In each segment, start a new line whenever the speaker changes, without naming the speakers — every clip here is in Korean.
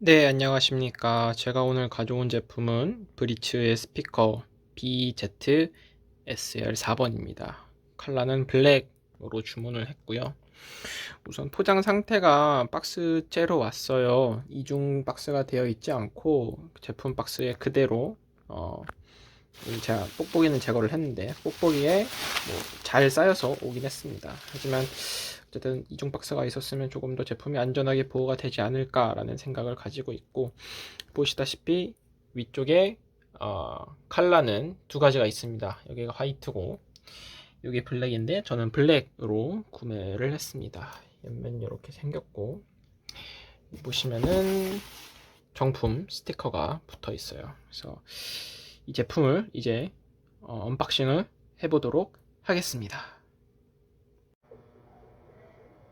네, 안녕하십니까. 제가 오늘 가져온 제품은 브리츠의 스피커 BZ-SL4번입니다. 컬러는 블랙으로 주문을 했고요. 우선 포장 상태가 박스째로 왔어요. 이중 박스가 되어 있지 않고 제품 박스에 그대로 어, 제가 뽁뽁이는 제거를 했는데 뽁뽁이에 뭐 잘 쌓여서 오긴 했습니다. 하지만 어쨌든 이중 박스가 있었으면 조금 더 제품이 안전하게 보호가 되지 않을까라는 생각을 가지고 있고 보시다시피 위쪽에 어, 컬러는 두 가지가 있습니다. 여기가 화이트고 여기 블랙인데 저는 블랙으로 구매를 했습니다. 옆면 이렇게 생겼고 보시면은 정품 스티커가 붙어 있어요. 그래서 이 제품을 이제 어, 언박싱을 해보도록 하겠습니다.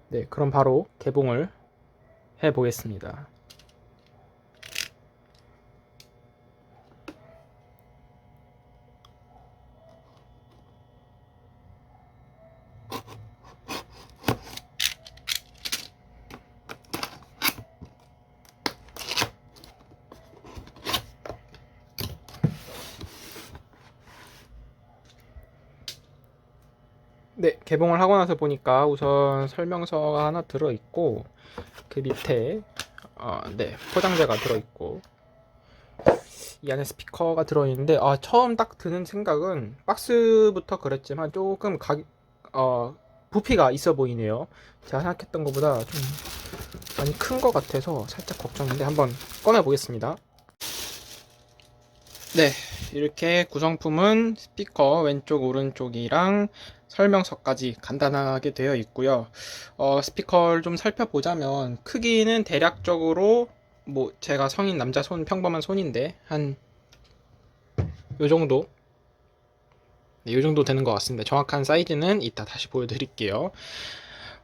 네, 그럼 바로 개봉을 해 보겠습니다. 네, 개봉을 하고 나서 보니까 우선 설명서가 하나 들어 있고 그 밑에 어, 네, 포장재가 들어 있고 이 안에 스피커가 들어 있는데 아, 처음 딱 드는 생각은 박스부터 그랬지만 조금 가, 어, 부피가 있어 보이네요. 제가 생각했던 것보다 좀 많이 큰 것 같아서 살짝 걱정인데 한번 꺼내 보겠습니다. 네, 이렇게 구성품은 스피커 왼쪽 오른쪽이랑 설명서까지 간단하게 되어 있고요. 어, 스피커를 좀 살펴보자면 크기는 대략적으로 뭐 제가 성인 남자 손 평범한 손인데 한 요 정도 네, 요 정도 되는 것 같습니다. 정확한 사이즈는 이따 다시 보여드릴게요.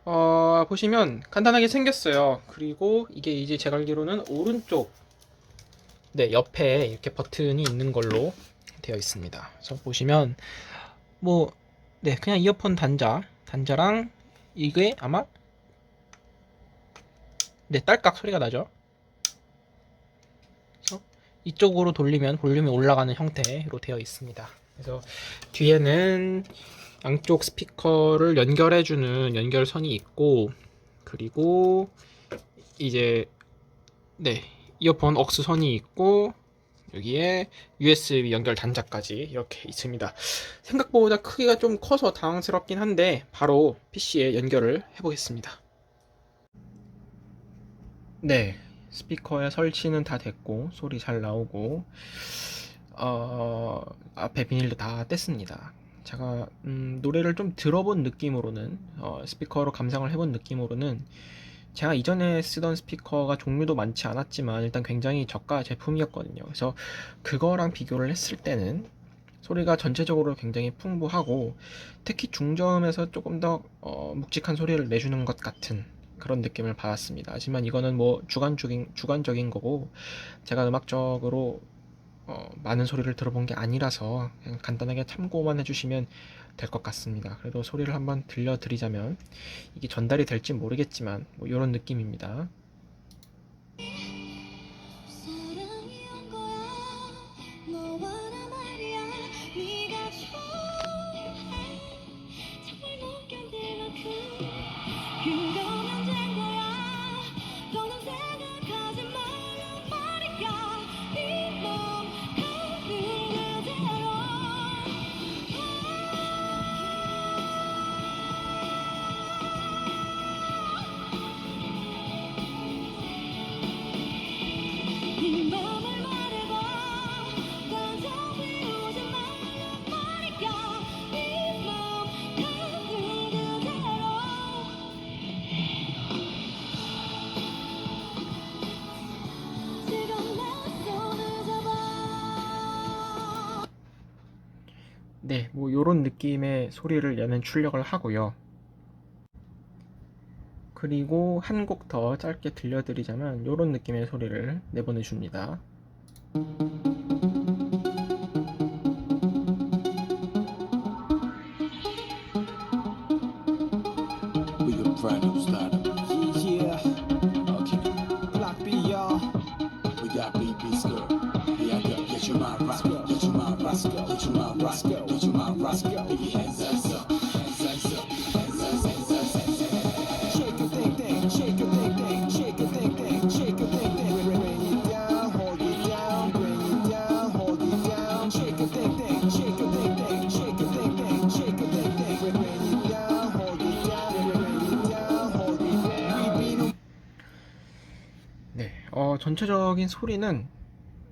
어, 보시면 간단하게 생겼어요. 그리고 이게 이제 제가 알기로는 오른쪽 네, 옆에 이렇게 버튼이 있는 걸로 되어 있습니다. 그래서 보시면 뭐 네, 그냥 이어폰 단자, 단자랑 이게 아마 네, 딸깍 소리가 나죠. 그래서 이쪽으로 돌리면 볼륨이 올라가는 형태로 되어 있습니다. 그래서 뒤에는 양쪽 스피커를 연결해주는 연결선이 있고 그리고 이제 네 이어폰 억스 선이 있고 여기에 USB 연결 단자까지 이렇게 있습니다. 생각보다 크기가 좀 커서 당황스럽긴 한데 바로 PC에 연결을 해보겠습니다. 네, 스피커의 설치는 다 됐고 소리 잘 나오고 어, 앞에 비닐도 다 뗐습니다. 제가 음, 노래를 좀 들어본 느낌으로는 어, 스피커로 감상을 해본 느낌으로는 제가 이전에 쓰던 스피커가 종류도 많지 않았지만 일단 굉장히 저가 제품이었거든요. 그래서 그거랑 비교를 했을 때는 소리가 전체적으로 굉장히 풍부하고 특히 중저음에서 조금 더 어, 묵직한 소리를 내주는 것 같은 그런 느낌을 받았습니다. 하지만 이거는 뭐 주관적인 주관적인 거고 제가 음악적으로 어, 많은 소리를 들어본 게 아니라서 그냥 간단하게 참고만 해주시면 될 것 같습니다. 그래도 소리를 한번 들려드리자면 이게 전달이 될지 모르겠지만 뭐 이런 느낌입니다.
네, 뭐 이런 느낌의 소리를 내는 출력을 하고요. 그리고 한 곡 더 짧게 들려드리자면 이런 느낌의 소리를 내보내줍니다. Get you my rocks, get you my rocks, get your hands up, hands up, hands up, hands up, hands up. Shake a thing,
thing, shake a thing, thing, shake a thing, thing, shake a thing, thing. Bring it down, hold it down, bring it down, hold it down. Shake a thing, thing, shake a thing, thing, shake a thing, thing, shake a thing, thing. Bring it down, hold it
down, bring it down, hold
it
down.
We beat 'em.
네, 어, 전체적인 소리는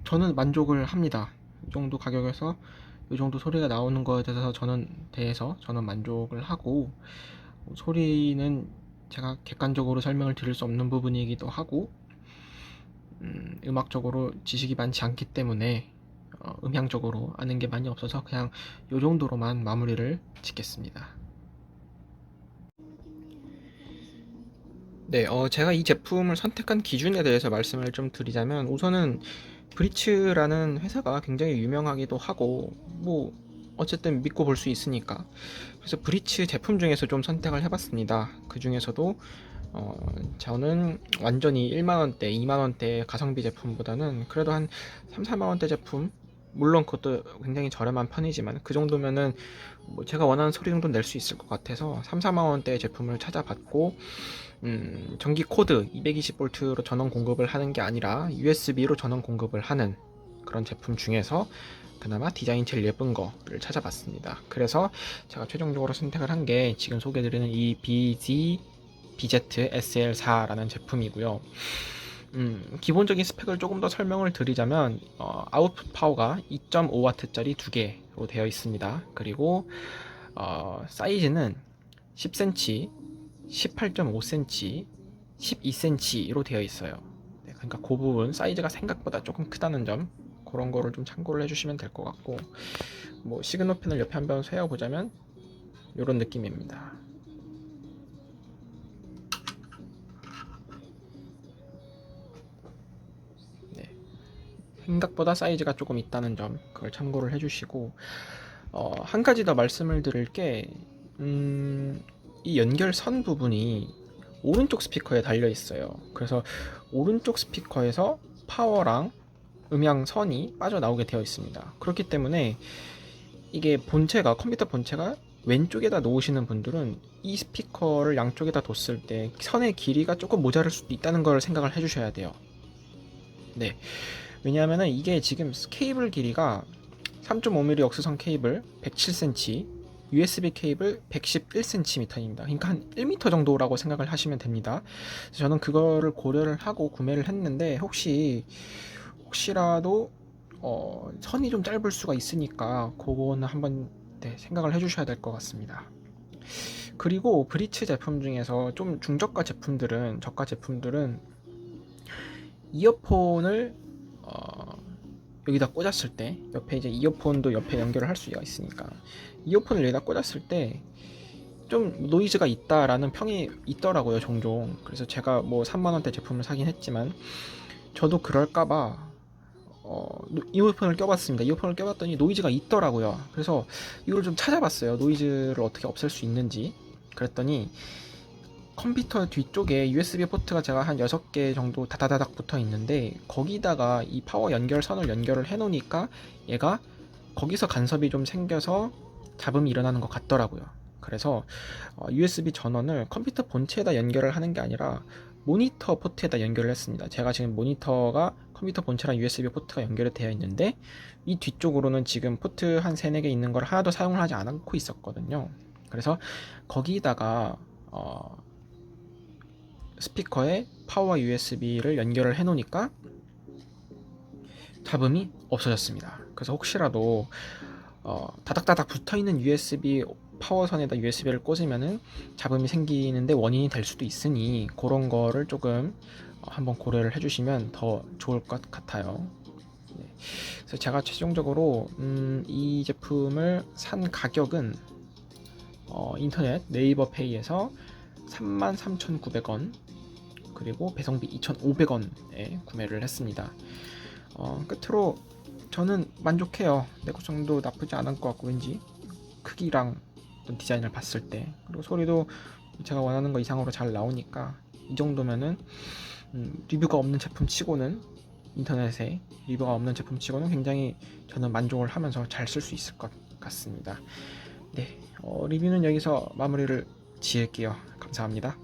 저는 만족을 합니다. 이 정도 가격에서 이 정도 소리가 나오는 거에 대해서 저는 대해서 저는 만족을 하고 어, 소리는 제가 객관적으로 설명을 드릴 수 없는 부분이기도 하고 음, 음악적으로 지식이 많지 않기 때문에 어, 음향적으로 아는 게 많이 없어서 그냥 이 정도로만 마무리를 짓겠습니다. 네, 어, 제가 이 제품을 선택한 기준에 대해서 말씀을 좀 드리자면 우선은 브리츠라는 회사가 굉장히 유명하기도 하고 뭐 어쨌든 믿고 볼 수 있으니까 그래서 브리츠 제품 중에서 좀 선택을 해봤습니다. 그 중에서도 어, 저는 완전히 1만원대, 2만원대 가성비 제품보다는 그래도 한 3, 4만원대 제품 물론 그것도 굉장히 저렴한 편이지만 그 정도면은 뭐 제가 원하는 소리 정도 낼 수 있을 것 같아서 3, 4만 원대 제품을 찾아봤고 음, 전기 코드 220V로 전원 공급을 하는 게 아니라 USB로 전원 공급을 하는 그런 제품 중에서 그나마 디자인 제일 예쁜 거를 찾아봤습니다. 그래서 제가 최종적으로 선택을 한 게 지금 소개드리는 이 BZ BZ SL4라는 제품이고요. 음, 기본적인 스펙을 조금 더 설명을 드리자면 어, 아웃풋 파워가 2.5W짜리 두 개로 되어 있습니다. 그리고 어, 사이즈는 10cm, 18.5cm, 12cm로 되어 있어요. 네, 그러니까 그 부분 사이즈가 생각보다 조금 크다는 점 그런 거를 좀 참고를 해주시면 될 것 같고 뭐 시그널 펜을 옆에 한번 세어 보자면 이런 느낌입니다. 생각보다 사이즈가 조금 있다는 점 그걸 참고를 해주시고 어, 한 가지 더 말씀을 드릴 게 음, 이 연결선 부분이 오른쪽 스피커에 달려 있어요. 그래서 오른쪽 스피커에서 파워랑 음향선이 빠져나오게 되어 있습니다. 그렇기 때문에 이게 본체가 컴퓨터 본체가 왼쪽에다 놓으시는 분들은 이 스피커를 양쪽에다 뒀을 때 선의 길이가 조금 모자랄 수도 있다는 걸 생각을 해주셔야 돼요. 네. 왜냐하면 이게 지금 케이블 길이가 3.5mm 역수선 케이블 107cm, USB 케이블 111cm입니다. 그러니까 한 1m 정도라고 생각을 하시면 됩니다. 저는 그거를 고려를 하고 구매를 했는데 혹시 혹시라도 어, 선이 좀 짧을 수가 있으니까 그거는 한번 네, 생각을 해주셔야 될 것 같습니다. 그리고 브리츠 제품 중에서 좀 중저가 제품들은 저가 제품들은 이어폰을 어, 여기다 꽂았을 때 옆에 이제 이어폰도 옆에 연결을 할 수가 있으니까 이어폰을 여기다 꽂았을 때 좀 노이즈가 있다라는 평이 있더라고요 종종. 그래서 제가 뭐 3만원대 제품을 사긴 했지만 저도 그럴까봐 어, 노- 이어폰을 껴봤습니다. 이어폰을 껴봤더니 노이즈가 있더라고요. 그래서 이걸 좀 찾아봤어요. 노이즈를 어떻게 없앨 수 있는지. 그랬더니 컴퓨터 뒤쪽에 USB 포트가 제가 한 6개 정도 다다다닥 붙어 있는데 거기다가 이 파워 연결 선을 연결을 해 놓으니까 얘가 거기서 간섭이 좀 생겨서 잡음이 일어나는 것 같더라고요. 그래서 어, USB 전원을 컴퓨터 본체에다 연결을 하는 게 아니라 모니터 포트에다 연결을 했습니다. 제가 지금 모니터가 컴퓨터 본체랑 USB 포트가 연결이 되어 있는데 이 뒤쪽으로는 지금 포트 한 3, 4개 있는 걸 하나도 사용을 하지 않고 있었거든요. 그래서 거기다가 어, 스피커에 파워 USB를 연결을 해 놓으니까 잡음이 없어졌습니다. 그래서 혹시라도 어, 다닥다닥 붙어 있는 USB 파워선에다 USB를 꽂으면은 잡음이 생기는데 원인이 될 수도 있으니 그런 거를 조금 어, 한번 고려를 해주시면 더 좋을 것 같아요. 네. 그래서 제가 최종적으로 음, 이 제품을 산 가격은 어, 인터넷 네이버 페이에서 33,900원 그리고 배송비 2,500원에 구매를 했습니다. 어, 끝으로 저는 만족해요. 내구성도 나쁘지 않은 것 같고 왠지 크기랑 디자인을 봤을 때 그리고 소리도 제가 원하는 거 이상으로 잘 나오니까 이 정도면은 음, 리뷰가 없는 제품 치고는 인터넷에 리뷰가 없는 제품 치고는 굉장히 저는 만족을 하면서 잘 쓸 수 있을 것 같습니다. 네, 어, 리뷰는 여기서 마무리를 지을게요. 감사합니다.